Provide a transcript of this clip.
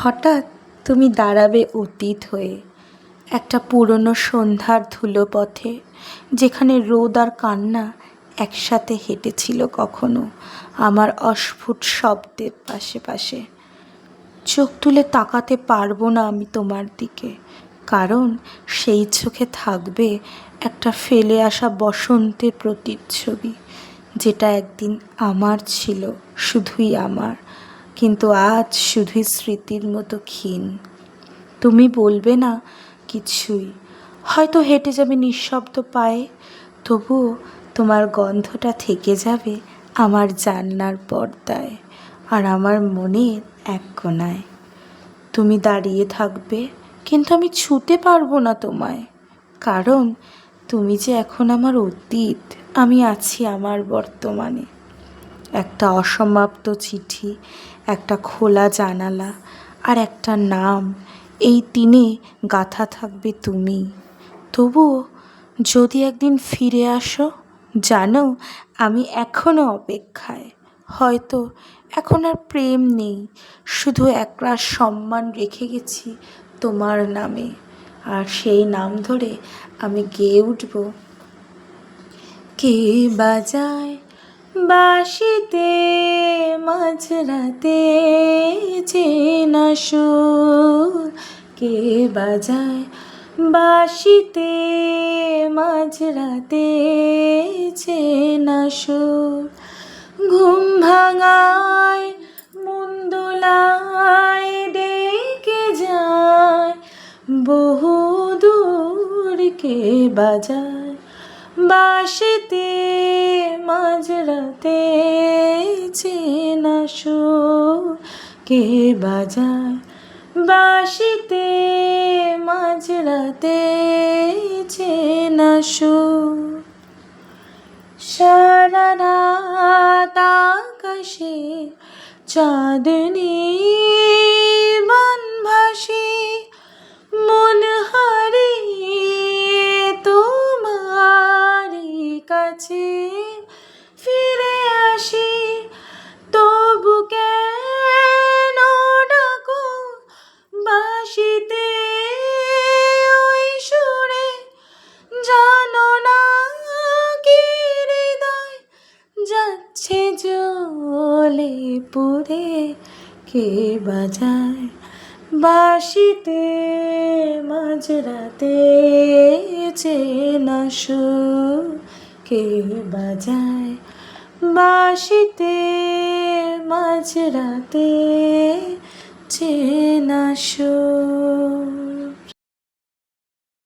হঠাৎ তুমি দাঁড়াবে অতীত হয়ে একটা পুরনো সন্ধ্যার ধুলো পথে, যেখানে রোদ আর কান্না একসাথে হেঁটেছিল কখনো আমার অস্ফুট শব্দের পাশে পাশে। চোখ তুলে তাকাতে পারব না আমি তোমার দিকে, কারণ সেই চোখে থাকবে একটা ফেলে আসা বসন্তের প্রতিচ্ছবি, যেটা একদিন আমার ছিল, শুধুই আমার। কিন্তু আজ শুধুই স্মৃতির মতো ক্ষীণ। তুমি বলবে না কিছুই। হয়তো হেঁটে যাবে নিঃশব্দ পায়ে, তবুও তোমার গন্ধটা থেকে যাবে আমার জানলার পর্দায় আর আমার মনের এক কোনায় তুমি দাঁড়িয়ে থাকবে, কিন্তু আমি ছুতে পারব না তোমায়। কারণ তুমি যে এখন আমার অতীত, আমি আছি আমার বর্তমানে। একটা অসমাপ্ত চিঠি, একটা খোলা জানালা আর একটা নাম। এই তিনে গাথা থাকবে তুমি। তবুও যদি একদিন ফিরে আসো, জানো আমি এখনও অপেক্ষায়। হয়তো এখন আর প্রেম নেই, শুধু একরাশ সম্মান রেখে গেছি তোমার নামে। আর সেই নাম ধরে আমি গেয়ে উঠব। কে বাজায় বাঁশিতে, মাঝরাতে চেনা সুর কে বাজায় বাসিতে মাঝরাতে চেনা সুর ঘুম ভাঙায় মুন্দুলায় ডেকে যায়। বহু দূর কে বাজায় বাঁশিতে মাঝরাতে চেনা সুর কে বাজায়? বাঁশিতে মাঝরাতে চেনা সুর। সারা রাত আকাশে চাঁদনি ফিরে আসি। তবু কেন ডাকো বাঁশিতে ওই সুরে? জানো না কি হৃদয় যাচ্ছে জলে পুরে কে বাজায় বাঁশিতে, মাঝরাতে চেনা কে বাজায় বাসিতে মাঝরাতে চেনা সুর।